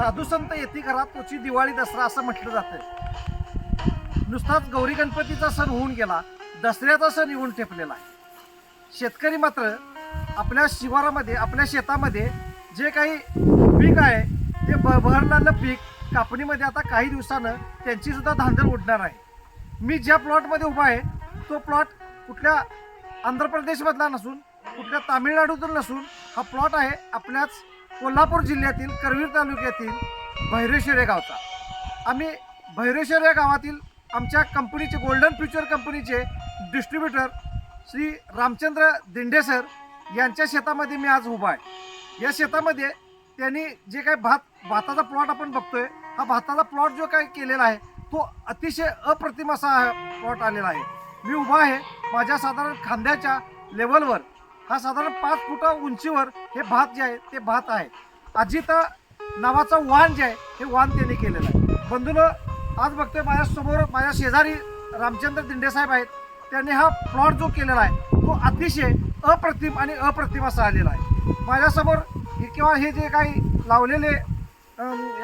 साधू संत येती घरात तुझी दिवाळी दसरा असं म्हटलं जातं नुसताच गौरी गणपतीचा सण होऊन गेला दसऱ्याचा सण येऊन ठेपलेला आहे. शेतकरी मात्र आपल्या शिवारामध्ये आपल्या शेतामध्ये जे काही पीक आहे ते ब पीक कापणीमध्ये आता काही दिवसानं त्यांची सुद्धा धांदल उडणार आहे. मी ज्या प्लॉटमध्ये उभा आहे तो प्लॉट कुठल्या आंध्र प्रदेशमधला नसून कुठल्या तामिळनाडूतून नसून हा प्लॉट आहे आपल्याच कोल्हापूर जिल्ह्यातील करवीर तालुक्यातील भैरेश्वर या गावचा. आम्ही भैरेश्वर या गावातील आमच्या कंपनीचे गोल्डन फ्युचर कंपनीचे डिस्ट्रीब्युटर श्री रामचंद्र दिंडे सर यांच्या शेतामध्ये मी आज उभा आहे. या शेतामध्ये त्यांनी जे काही भात भाताचा प्लॉट आपण बघतोय हा भाताचा प्लॉट जो काही केलेला आहे तो अतिशय अप्रतिम असा प्लॉट आलेला आहे. मी उभा आहे माझ्या साधारण खांद्याच्या लेवलवर हा साधारण पाच फुटा उंचीवर हे भात जे आहे ते भात आहे. अजित नावाचं वाण जे आहे हे वाण त्यांनी केलेलं आहे. बंधूनं आज बघतोय माझ्यासमोर माझ्या शेजारी रामचंद्र दिंडेसाहेब आहेत. त्यांनी हा प्लॉट जो केलेला आहे तो अतिशय अप्रतिम आणि अप्रतिम असा आलेला आहे. माझ्यासमोर हे किंवा हे जे काही लावलेले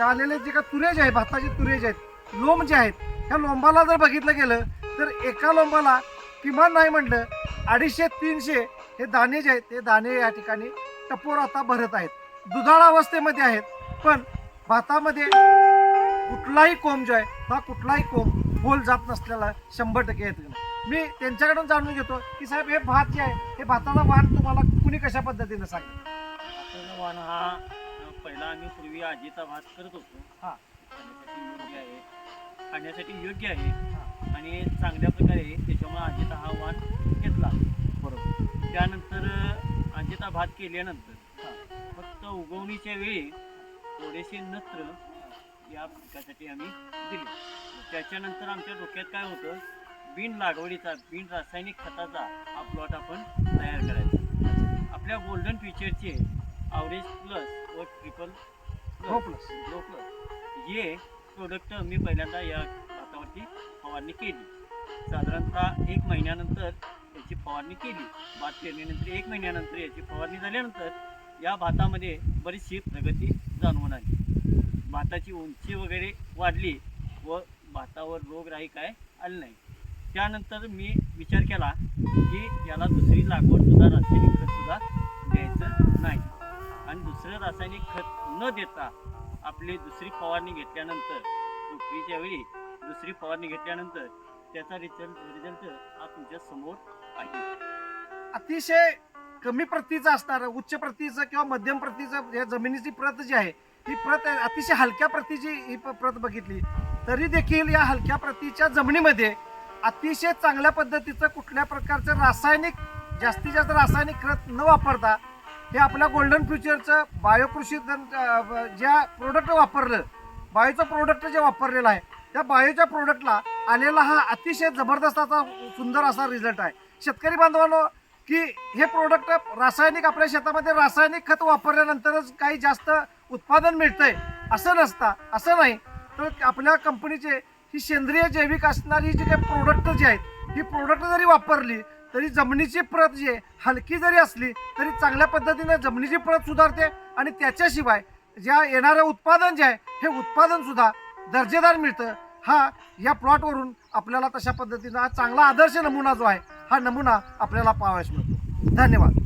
आलेले जे काही तुरे जे आहेत भाताचे तुरे जे आहेत लोंब जे आहेत ह्या लोंबाला जर बघितलं गेलं तर एका लोंबाला किमान नाही म्हटलं अडीचशे तीनशे हे दाणे जे आहेत ते दाणे या ठिकाणी टपोर आता भरत आहेत. दुधाळ अवस्थेमध्ये आहेत पण भातामध्ये कुठलाही कोंब जो आहे हा कुठलाही कोंब होल जात नसलेला शंभर टक्के येत मी त्यांच्याकडून जाणून घेतो की साहेब हे भात जे आहे हे भाताचा वाण तुम्हाला कुणी कशा पद्धतीनं सांगितलं आपल्याला वाण हा पहिला आम्ही पूर्वी आजीचा भात करत होतो. हा. खाण्यासाठी योग्य आहे. खाण्यासाठी योग्य आहे. आणि चांगल्या प्रकारे त्याच्यामुळे आजीचा त्यानंतर अ, आजीचा भात केल्यानंतर. फक्त उगवणीच्या वेळी थोडेसे नत्र या पिकासाठी आम्ही दिले. त्याच्यानंतर आमच्या डोक्यात काय होतं बिन लागवडीचा बिन रासायनिक खताचा हा प्लॉट आपण तयार करायचा. आपल्या गोल्डन फ्युचरचे आवरेज प्लस व ट्रिपल प्लस ग्रो प्लस हे प्रोडक्ट मी पहिल्यांदा या भातावरती फवारणी केली. साधारणतः एक महिन्यानंतर याची फवारणी केली. भात पेरणीनंतर एक महिन्यानंतर याची फवारणी झाल्यानंतर या भातामध्ये बरीचशी प्रगती जाणवून आली. भाताची उंची वगैरे वाढली व भातावर रोगराई काय आली नाही. त्यानंतर मी विचार केला की याला दुसरी लागवड सुद्धा रासायनिक खत सुद्धा द्यायचं नाही. आणि दुसरं रासायनिक खत न देता आपली दुसरी फवारणी घेतल्यानंतर पृथ्वीच्या वेळी दुसरी फवारणी घेतल्यानंतर त्याचा रिझल्ट रिझल्ट हा तुमच्यासमोर आहे. अतिशय कमी प्रतीचं असणार उच्च प्रतीचं किंवा मध्यम प्रतीचं या जमिनीची प्रत जी आहे ही प्रत अतिशय हलक्या प्रतीची ही प- प्रत बघितली. तरी देखील या हलक्या प्रतीच्या जमिनीमध्ये अतिशय चांगल्या पद्धतीचं कुठल्या प्रकारचं रासायनिक जास्तीत जास्त रासायनिक खत न वापरता हे आपल्या गोल्डन फ्युचरचं बायोकृषी ज्या प्रोडक्ट वापरलं बायोचं प्रोडक्ट जे वापरलेलं आहे त्या बायोच्या प्रोडक्टला आलेला हा अतिशय जबरदस्त असा सुंदर असा रिझल्ट आहे. शेतकरी बांधवांनो की हे प्रोडक्ट रासायनिक आपल्या शेतामध्ये रासायनिक खत वापरल्यानंतरच काही जास्त उत्पादन मिळतंय असं नसता असं नाही. तर आपल्या कंपनीचे ही सेंद्रिय जैविक असणारी जी काही प्रोडक्ट जी आहेत ही प्रोडक्ट जरी वापरली तरी जमिनीची प्रत जी आहे हलकी जरी असली तरी चांगल्या पद्धतीने जमिनीची प्रत सुधारते आणि त्याच्याशिवाय ज्या येणारं उत्पादन जे आहे हे उत्पादनसुद्धा दर्जेदार मिळतं. हा या प्लॉटवरून आपल्याला तशा पद्धतीनं हा चांगला आदर्श नमुना जो आहे हा नमुना आपल्याला पाहावयास मिळतो. धन्यवाद.